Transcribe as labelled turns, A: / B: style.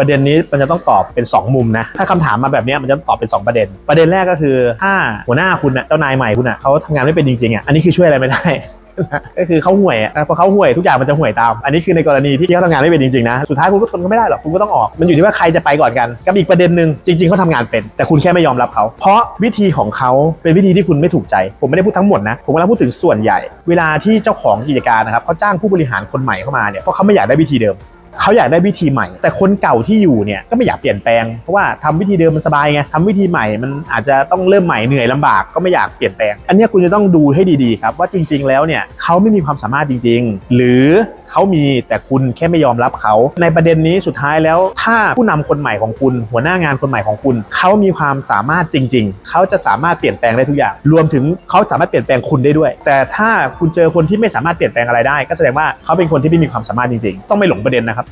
A: ประเด็นนี้มันจะต้องตอบเป็น 2 มุมนะ ถ้าคำถามมาแบบนี้มันจะตอบเป็น 2 ประเด็น ประเด็นแรกก็คือถ้าหัวหน้าคุณอะเจ้านายใหม่คุณอะเขาทำงานไม่เป็นจริงๆอะอันนี้คือช่วยอะไรไม่ได้ก็คือเขาห่วยอะพอเขาห่วยทุกอย่างมันจะห่วยตาม อันนี้คือในกรณีที่เขาทำงานไม่เป็นจริงๆนะสุดท้ายคุณก็ทนก็ไม่ได้หรอกคุณก็ต้องออก มันอยู่ที่ว่าใครจะไปก่อนกันกับอีกประเด็นหนึ่งจริงๆเขาทำงานเป็น แต่คุณแค่ไม่ยอมรับเขา เพราะวิธีของเขาเป็นวิธีที่คุณไม่ถูกใจ ผมไม่ได้พูดทั้งหมดนะผมกำลังพูดถึงส่วนใหญ่ เวลาที่เจ้าของกิจการนะครับเขาจ้างผู้บริหารคนใหม่เข้ามาเนี่ยเพราะเขาไม่อยากได้วิธีเดิม เขาอยากได้วิธีใหม่ แต่คนเก่าที่อยู่เนี่ยก็ไม่อยากเปลี่ยนแปลงเพราะว่าทำวิธีเดิมมันสบายไงทำวิธีใหม่มันอาจจะต้องเริ่มใหม่เหนื่อยลำบากก็ไม่อยากเปลี่ยนแปลง อันนี้คุณจะต้องดูให้ดีๆครับว่าจริง ๆ แล้วเนี่ยเขาไม่มีความสามารถจริง ๆ หรือเขามีแต่คุณแค่ไม่ยอมรับเขา ในประเด็นนี้สุดท้ายแล้ว ถ้าผู้นำคนใหม่ของคุณ หัวหน้างานคนใหม่ของคุณ เขามีความสามารถจริง ๆ เขาจะสามารถเปลี่ยนแปลงได้ทุกอย่าง รวมถึงเขาสามารถเปลี่ยนแปลงคุณได้ด้วย แต่ถ้าคุณเจอคนที่ไม่สามารถเปลี่ยนแปลงอะไรได้ ก็แสดงว่าเขาเป็นคนที่ไม่มีความสามารถจริง ๆ ต้องไม่หลงประเด็นนะครับ